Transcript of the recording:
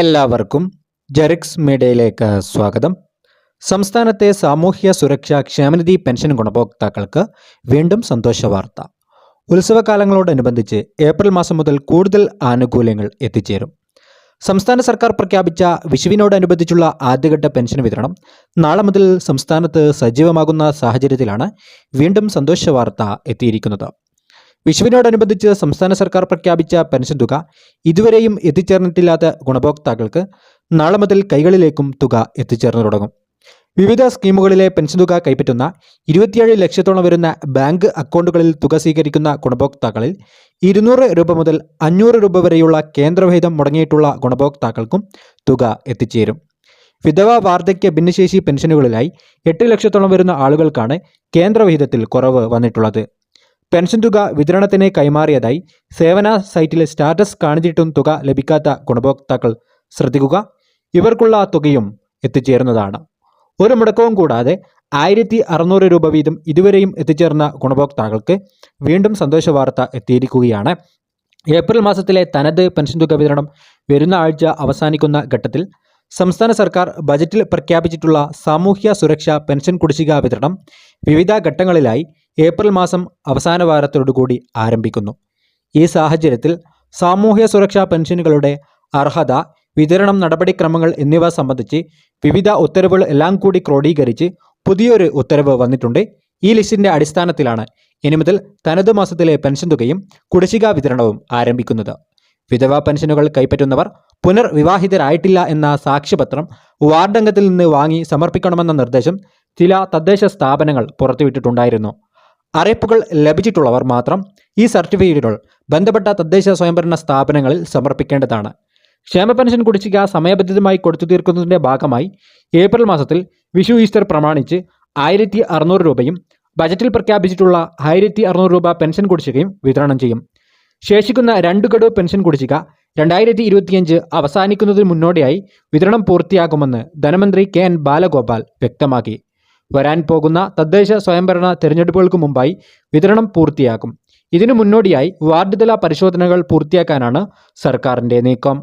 എല്ലാവർക്കും ജെറിക്സ് മീഡിയയിലേക്ക് സ്വാഗതം. സംസ്ഥാനത്തെ സാമൂഹ്യ സുരക്ഷാ ക്ഷേമനിധി പെൻഷൻ ഗുണഭോക്താക്കൾക്ക് വീണ്ടും സന്തോഷ വാർത്ത. ഉത്സവകാലങ്ങളോടനുബന്ധിച്ച് ഏപ്രിൽ മാസം മുതൽ കൂടുതൽ ആനുകൂല്യങ്ങൾ എത്തിച്ചേരും. സംസ്ഥാന സർക്കാർ പ്രഖ്യാപിച്ച വിഷുവിനോടനുബന്ധിച്ചുള്ള ആദ്യഘട്ട പെൻഷൻ വിതരണം നാളെ മുതൽ സംസ്ഥാനത്ത് സജീവമാകുന്ന സാഹചര്യത്തിലാണ് വീണ്ടും സന്തോഷ വാർത്ത എത്തിയിരിക്കുന്നത്. വിഷുവിനോടനുബന്ധിച്ച് സംസ്ഥാന സർക്കാർ പ്രഖ്യാപിച്ച പെൻഷൻ തുക ഇതുവരെയും എത്തിച്ചേർന്നിട്ടില്ലാത്ത ഗുണഭോക്താക്കൾക്ക് നാളെ മുതൽ കൈകളിലേക്കും തുക എത്തിച്ചേർന്നു തുടങ്ങും. വിവിധ സ്കീമുകളിലെ പെൻഷൻ തുക കൈപ്പറ്റുന്ന ഇരുപത്തിയേഴ് ലക്ഷത്തോളം വരുന്ന ബാങ്ക് അക്കൗണ്ടുകളിൽ തുക സ്വീകരിക്കുന്ന ഗുണഭോക്താക്കളിൽ ഇരുന്നൂറ് രൂപ മുതൽ അഞ്ഞൂറ് രൂപ വരെയുള്ള കേന്ദ്രവിഹിതം മുടങ്ങിയിട്ടുള്ള ഗുണഭോക്താക്കൾക്കും തുക എത്തിച്ചേരും. വിധവ വാർദ്ധക്യ ഭിന്നശേഷി പെൻഷനുകളിലായി എട്ട് ലക്ഷത്തോളം വരുന്ന ആളുകൾക്കാണ് കേന്ദ്രവിഹിതത്തിൽ കുറവ് വന്നിട്ടുള്ളത്. പെൻഷൻ തുക വിതരണത്തിന് കൈമാറിയതായി സേവന സൈറ്റിൽ സ്റ്റാറ്റസ് കാണിച്ചിട്ടും തുക ലഭിക്കാത്ത ഗുണഭോക്താക്കൾ ശ്രദ്ധിക്കുക. ഇവർക്കുള്ള തുകയും എത്തിച്ചേർന്നതാണ്. ഒരു മുടക്കവും കൂടാതെ ആയിരത്തി അറുന്നൂറ് രൂപ വീതം ഇതുവരെയും എത്തിച്ചേർന്ന ഗുണഭോക്താക്കൾക്ക് വീണ്ടും സന്തോഷ വാർത്ത എത്തിയിരിക്കുകയാണ്. ഏപ്രിൽ മാസത്തിലെ തനത് പെൻഷൻ തുക വിതരണം വരുന്ന ആഴ്ച അവസാനിക്കുന്ന ഘട്ടത്തിൽ സംസ്ഥാന സർക്കാർ ബജറ്റിൽ പ്രഖ്യാപിച്ചിട്ടുള്ള സാമൂഹ്യ സുരക്ഷാ പെൻഷൻ കുടിശ്ശിക വിതരണം വിവിധ ഘട്ടങ്ങളിലായി ഏപ്രിൽ മാസം അവസാന വാരത്തോടുകൂടി ആരംഭിക്കുന്നു. ഈ സാഹചര്യത്തിൽ സാമൂഹ്യ സുരക്ഷാ പെൻഷനുകളുടെ അർഹത വിതരണം നടപടിക്രമങ്ങൾ എന്നിവ സംബന്ധിച്ച് വിവിധ ഉത്തരവുകൾ എല്ലാം കൂടി ക്രോഡീകരിച്ച് പുതിയൊരു ഉത്തരവ് വന്നിട്ടുണ്ട്. ഈ ലിസ്റ്റിന്റെ അടിസ്ഥാനത്തിലാണ് ഇനി മുതൽ തനത് മാസത്തിലെ പെൻഷൻ തുകയും കുടിശ്ശിക വിതരണവും ആരംഭിക്കുന്നത്. വിധവാ പെൻഷനുകൾ കൈപ്പറ്റുന്നവർ പുനർവിവാഹിതരായിട്ടില്ല എന്ന സാക്ഷ്യപത്രം വാർഡംഗത്തിൽ നിന്ന് വാങ്ങി സമർപ്പിക്കണമെന്ന നിർദ്ദേശം ചില തദ്ദേശ സ്ഥാപനങ്ങൾ പുറത്തുവിട്ടിട്ടുണ്ടായിരുന്നു. അറിയിപ്പുകൾ ലഭിച്ചിട്ടുള്ളവർ മാത്രം ഈ സർട്ടിഫിക്കറ്റുകൾ ബന്ധപ്പെട്ട തദ്ദേശ സ്വയംഭരണ സ്ഥാപനങ്ങളിൽ സമർപ്പിക്കേണ്ടതാണ്. ക്ഷേമ പെൻഷൻ കുടിശ്ശിക സമയബന്ധിതമായി കൊടുത്തു തീർക്കുന്നതിന്റെ ഭാഗമായി ഏപ്രിൽ മാസത്തിൽ വിഷു ഈസ്റ്റർ പ്രമാണിച്ച് ആയിരത്തി അറുന്നൂറ് രൂപയും ബജറ്റിൽ പ്രഖ്യാപിച്ചിട്ടുള്ള ആയിരത്തി അറുന്നൂറ് രൂപ പെൻഷൻ കുടിശ്ശികയും വിതരണം ചെയ്യും. ശേഷിക്കുന്ന രണ്ട് ഗഡു പെൻഷൻ കുടിശ്ശിക രണ്ടായിരത്തി ഇരുപത്തിയഞ്ച് അവസാനിക്കുന്നതിന് മുന്നോടിയായി വിതരണം പൂർത്തിയാകുമെന്ന് ധനമന്ത്രി കെ എൻ ബാലഗോപാൽ വ്യക്തമാക്കി. വരാൻ പോകുന്ന തദ്ദേശ സ്വയംഭരണ തെരഞ്ഞെടുപ്പുകൾക്ക് മുമ്പായി വിതരണം പൂർത്തിയാക്കും. ഇതിനു മുന്നോടിയായി വാർഡ് തല പരിശോധനകൾ പൂർത്തിയാക്കാനാണ് സർക്കാരിന്റെ നീക്കം.